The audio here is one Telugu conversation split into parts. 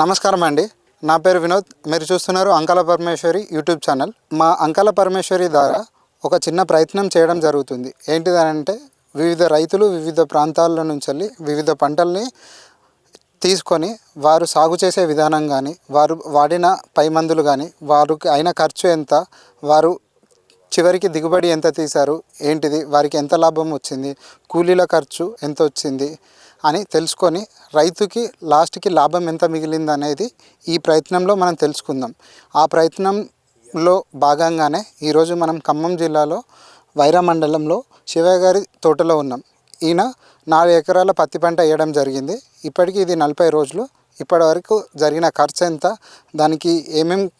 నమస్కారం అండి. నా పేరు వినోద్. మీరు చూస్తున్నారు అంకాల పరమేశ్వరి యూట్యూబ్ ఛానల్. మా అంకాల పరమేశ్వరి ద్వారా ఒక చిన్న ప్రయత్నం చేయడం జరుగుతుంది. ఏంటిదనంటే వివిధ రైతులు వివిధ ప్రాంతాల నుంచి వెళ్ళి వివిధ పంటల్ని తీసుకొని వారు సాగు చేసే విధానం కానీ వారు వాడిన పై మందులు కానీ వారికి అయిన ఖర్చు ఎంత వారు చివరికి దిగుబడి ఎంత తీశారు ఏంటిది వారికి ఎంత లాభం వచ్చింది కూలీల ఖర్చు ఎంత వచ్చింది అని తెలుసుకొని రైతుకి లాస్ట్కి లాభం ఎంత మిగిలింది అనేది ఈ ప్రయత్నంలో మనం తెలుసుకుందాం. ఆ ప్రయత్నంలో భాగంగానే ఈరోజు మనం ఖమ్మం జిల్లాలో వైరా మండలంలో శివయ్య గారి తోటలో ఉన్నాం. ఈయన నాలుగు ఎకరాల పత్తి పంట వేయడం జరిగింది. ఇప్పటికీ ఇది నలభై రోజులు. ఇప్పటి వరకు జరిగిన ఖర్చు ఎంత? దానికి ఏమేం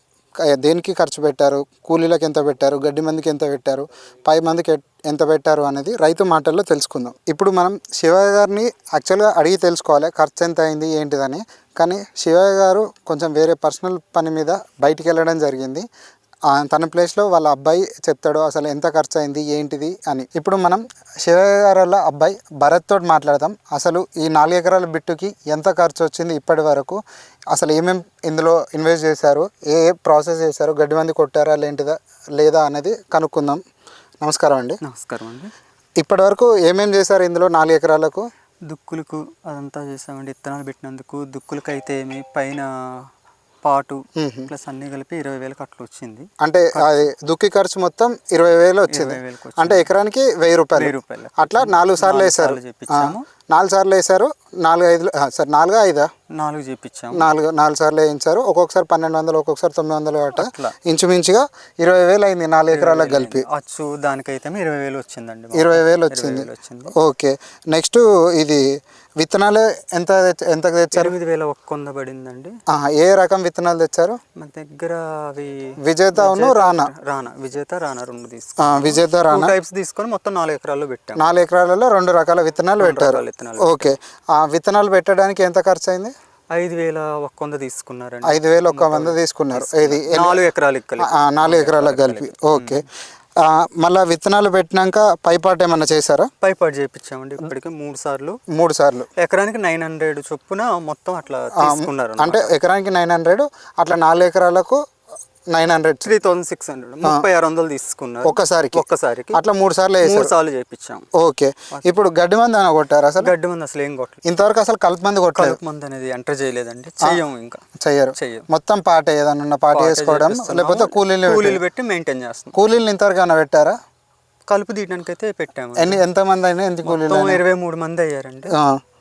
దేనికి ఖర్చు పెట్టారు? కూలీలకు ఎంత పెట్టారు? గడ్డి మందికి ఎంత పెట్టారు? పై మందికి ఎంత పెట్టారు అనేది రైతు మాటల్లో తెలుసుకుందాం. ఇప్పుడు మనం శివయ్య గారిని యాక్చువల్గా అడిగి తెలుసుకోవాలి ఖర్చు ఎంత అయింది ఏంటిదని. కానీ శివయ్య గారు కొంచెం వేరే పర్సనల్ పని మీద బయటికి వెళ్ళడం జరిగింది. తన ప్లేస్లో వాళ్ళ అబ్బాయి చెప్తాడు అసలు ఎంత ఖర్చు అయింది ఏంటిది? అని. ఇప్పుడు మనం శివయ్య గారి వాళ్ళ అబ్బాయి భరత్ తోటి మాట్లాడదాం. అసలు ఈ నాలుగు ఎకరాల బిట్టుకి ఎంత ఖర్చు వచ్చింది ఇప్పటి వరకు? అసలు ఏమేమి ఇందులో ఇన్వెస్ట్ చేశారు? ఏ ఏ ప్రాసెస్ చేశారు? గడ్డి మంది కొట్టారా లేంటిదా లేదా అనేది కనుక్కుందాం. నమస్కారం అండి. నమస్కారం అండి. ఇప్పటి వరకు ఏమేమి చేశారు ఇందులో నాలుగు ఎకరాలకు? దుక్కులకు అదంతా చేసామండి ఇత్తనాలు పెట్టినందుకు దుక్కులకి అయితే ఏమి పైన పాటు. ప్లస్ అన్నీ కలిపి ఇరవై వేలకు అట్లా వచ్చింది. అంటే అది దుక్కి ఖర్చు మొత్తం ఇరవై వేలు వచ్చింది. అంటే ఎకరానికి వెయ్యి రూపాయలు. వెయ్యి రూపాయలు. అట్లా నాలుగు సార్లు నాలుగు నాలుగు సార్లు వేశారు నాలుగు ఐదు సార్ నాలుగా ఐదా? నాలుగు చేపించాము నాలుగు నాలుగు సార్లు వేయించారు. ఒక్కొక్కసారి పన్నెండు వందలు ఒక్కొక్కసారి తొమ్మిది వందలు అట్లా. ఇంచుమించుగా ఇరవై వేలు అయింది నాలుగు ఎకరాలకు కలిపి. అచ్చు దానికైతే ఇరవై వేలు వచ్చిందండి. ఇరవై వేలు వచ్చింది. ఓకే. నెక్స్ట్ ఇది విత్తనాలు ఎంత ఎంతకు తెచ్చారు? ఎనిమిది వేల ఒక్క వంద పడిందండి. ఏ రకం విత్తనాలు తెచ్చారు? మన దగ్గర అవి విజేతను రానా? రానా విజేత రానా రెండు ఆ, తీసుకుని విజేత రానా? టైప్స్ తీసుకొని మొత్తం నాలుగు ఎకరాల్లో పెట్టాము నాలుగు ఎకరాలలో రెండు రకాల విత్తనాలు పెట్టారు. విత్తనాలు ఓకే. ఆ విత్తనాలు పెట్టడానికి ఎంత ఖర్చు అయింది ఐదు వేల ఒక్క వంద తీసుకున్నారండి. ఐదు వేలు ఒక్క వంద తీసుకున్నారు. ఇది నాలుగు ఎకరాలు కలిపి. ఆ, నాలుగు ఎకరాలకు కలిపి. ఓకే. మళ్ళా విత్తనాలు పెట్టినాక పైపాటు ఏమన్నా చేశారా? పైపాటు చేయించామండి ఇప్పటికి మూడు సార్లు. మూడు సార్లు. ఎకరానికి నైన్ హండ్రెడ్ చొప్పున మొత్తం అట్లా తీసుకున్నారు అంటే ఎకరానికి నైన్ హండ్రెడ్ అట్లా నాలుగు ఎకరాలకు nine hundred. Three thousand six hundred. ముప్పై ఆరు వందలు తీసుకున్నారు. ఒక్కసారికి? ఒక్కసారికి. అట్లా మూడు సార్లు మూడు సార్లు చేయించాం. ఓకే. ఇప్పుడు గడ్డి మంది అని కొట్టారు అసలు? గడ్డి మంది అసలు ఏం కొట్టలేదు. ఇంతవరకు అసలు కలుపు మంది కొట్టలేదు. కలుపు మంది అనేది ఎంటర్ చేయలేదండి. చెయ్యం ఇంకా. చెయ్యరు. చెయ్యం మొత్తం పాట ఏదన్నా ఉన్న పాట వేసుకోవడం లేకపోతే కూలీలు కూలీలు పెట్టి మెయింటైన్ చేస్తాం కూలీలు ఇంతవరకు ఏమైనా పెట్టారా? కలుపు తీయడానికి అయితే పెట్టాము. ఎన్ని ఎంతమంది అయినా ఎంత కూలీలు ఇరవై మూడు మంది అయ్యారండి.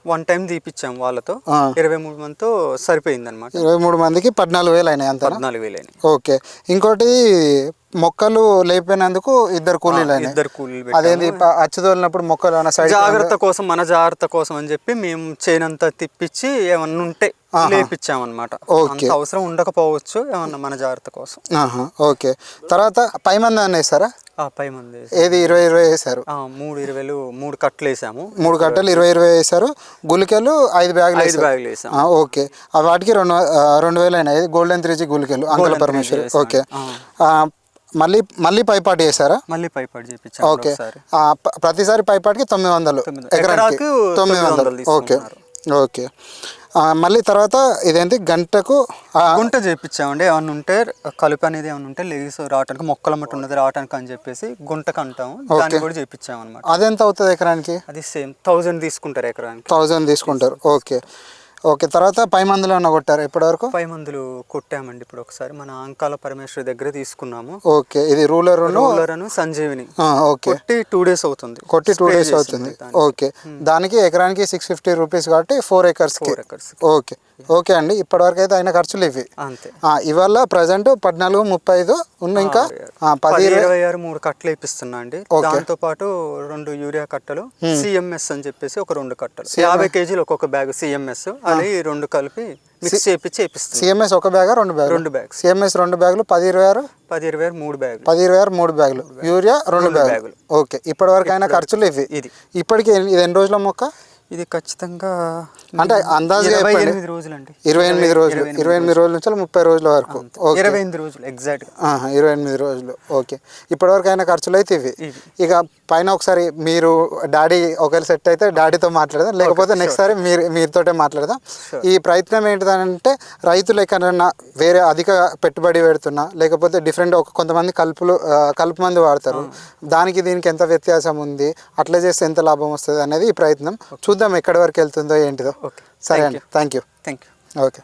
వన్ టైం తీపిచ్చాం వాళ్ళతో. ఇరవై మూడు మందితో సరిపోయింది అనమాట ఇరవై మూడు మందికి పద్నాలుగు వేలు అయినాయి అంత పద్నాలుగు వేలు ఓకే. ఇంకోటి మొక్కలు లేపినందుకు ఇద్దరు కూలీలు అయినాయి. ఇద్దరు కూలీలు అదేంటి ప- అచ్చు తోలినప్పుడు మొక్కలు సైడ్ జాగ్రత్త కోసం మన జాగ్రత్త కోసం అని చెప్పి మేము చేయనంత తిప్పించి ఏమన్నా ఉంటే లేపిచ్చామన్నమాట. అంత అవసరం ఉండకపోవచ్చు ఏమన్నా మన జాగ్రత్త కోసం. ఆహా, ఓకే. తర్వాత పై మంది అని వేస్తారా? ఆ పై మంది ఏది ఇరవై ఇరవై వేశారు? మూడు ఇరవైలు మూడు కట్టలు వేసాము. మూడు గంటలు ఇరవై ఇరవై వేశారు. గులికలు ఐదు బ్యాగులు ఐదు బ్యాగులు వేసాము. ఆ, ఓకే. ఆ వాటికి రెండు రెండు వేలు అయినాయి. గోల్డెన్ త్రీ జీ గులికలు అంకల పరమేశ్వరి. వేసాం. ఓకే. మళ్ళీ మళ్ళీ పైపాటి వేశారా మళ్ళీ పైపాటు చేపించాము ఓకే. ప్రతిసారి పైపాటికి తొమ్మిది వందలు. ఎకరానికి ఎకరాకు తొమ్మిది వందలు. ఓకే. ఓకే. మళ్ళీ తర్వాత ఇదేంటి గంటకు గుంట చేపించామండి ఏమన్నా ఉంటే కలుపు అనేది ఏమన్నా ఉంటే లేసి రావటానికి మొక్కల మట్టి ఉన్నది రావటానికి అని చెప్పేసి గుంటకు అంటాము. దాన్ని కూడా చేపించాం అనమాట అదెంత అవుతుంది ఎకరానికి? అది సేమ్ థౌజండ్ తీసుకుంటారు ఎకరానికి. థౌజండ్ తీసుకుంటారు. ఓకే. ఓకే తర్వాత పై మందులు ఏమన్నా కొట్టారు ఇప్పటివరకు? పై మందులు కొట్టామండి ఇప్పుడు ఒకసారి. మన అంకాల పరమేశ్వరి దగ్గర తీసుకున్నాము. ఓకే ఇది రూలర్ రోలర్ అను సంజీవిని. ఓకే. కొట్టి టూ డేస్ అవుతుంది. కొట్టి టూ డేస్ అవుతుంది. ఓకే. దానికి ఎకరానికి సిక్స్ ఫిఫ్టీ రూపీస్ కాబట్టి ఫోర్ ఎకర్స్కి. Four acres. ఓకే. ఓకే అండి ఇప్పటివరకు అయితే అయిన ఖర్చులు ఇవి. అంతే. ఇవాళ ప్రజెంట్ పద్నాలుగు ముప్పై ఐదు ఉన్న ఇంకా? పది ఇరవై ఆరు మూడు కట్టలు వేపిస్తున్నా అండి. దాంతో పాటు రెండు యూరియా కట్టలు సిఎంఎస్ అని చెప్పేసి ఒక రెండు కట్టలు. యాభై కేజీలు ఒక్కొక్క బ్యాగ్ సిఎంఎస్ అది రెండు కలిపి మిక్స్ చేపి చేపిస్తుంది. సిఎంఎస్ ఒక బ్యాగా రెండు బ్యాగ్ రెండు బ్యాగ్స్. సిఎంఎస్ రెండు బ్యాగులు పది ఇరవై ఆరు పది ఇరవై ఆరు మూడు బ్యాగులు. పది ఇరవై ఆరు మూడు బ్యాగులు. యూరియా రెండు బ్యాగులు. ఓకే. ఇప్పటి వరకు అయిన ఖర్చులు ఇవి. ఇది. ఇప్పటికి ఇది ఎన్ని రోజుల మొక్క? ఇది ఖచ్చితంగా అంటే అందాజుగా ఇరవై. ఎనిమిది రోజులండి. ఇరవై ఎనిమిది రోజులు. ఇరవై ఎనిమిది రోజుల. నుంచి ముప్పై రోజుల వరకు. ఇరవై ఎనిమిది రోజులు ఎగ్జాక్ట్గా ఆహా, ఇరవై ఎనిమిది రోజులు. ఓకే. ఇప్పటివరకు అయిన ఖర్చులు అయితే ఇవి. ఇక పైన ఒకసారి మీరు డాడీ ఒకవేళ సెట్ అయితే డాడీతో మాట్లాడదాం. లేకపోతే నెక్స్ట్ సారి మీరు మీతోటే మాట్లాడదాం. ఈ ప్రయత్నం ఏంటిదంటే రైతులు ఎక్కడన్నా వేరే అధిక పెట్టుబడి పెడుతున్నా లేకపోతే డిఫరెంట్ ఒక కొంతమంది కలుపులు కలుపు మందు వాడతారు. దానికి దీనికి ఎంత వ్యత్యాసం ఉంది అట్లా చేస్తే ఎంత లాభం వస్తుంది అనేది ఈ ప్రయత్నం చూద్దాం ఎక్కడి వరకు వెళ్తుందో ఏంటిదో. సరే అండి. Thank you thank you okay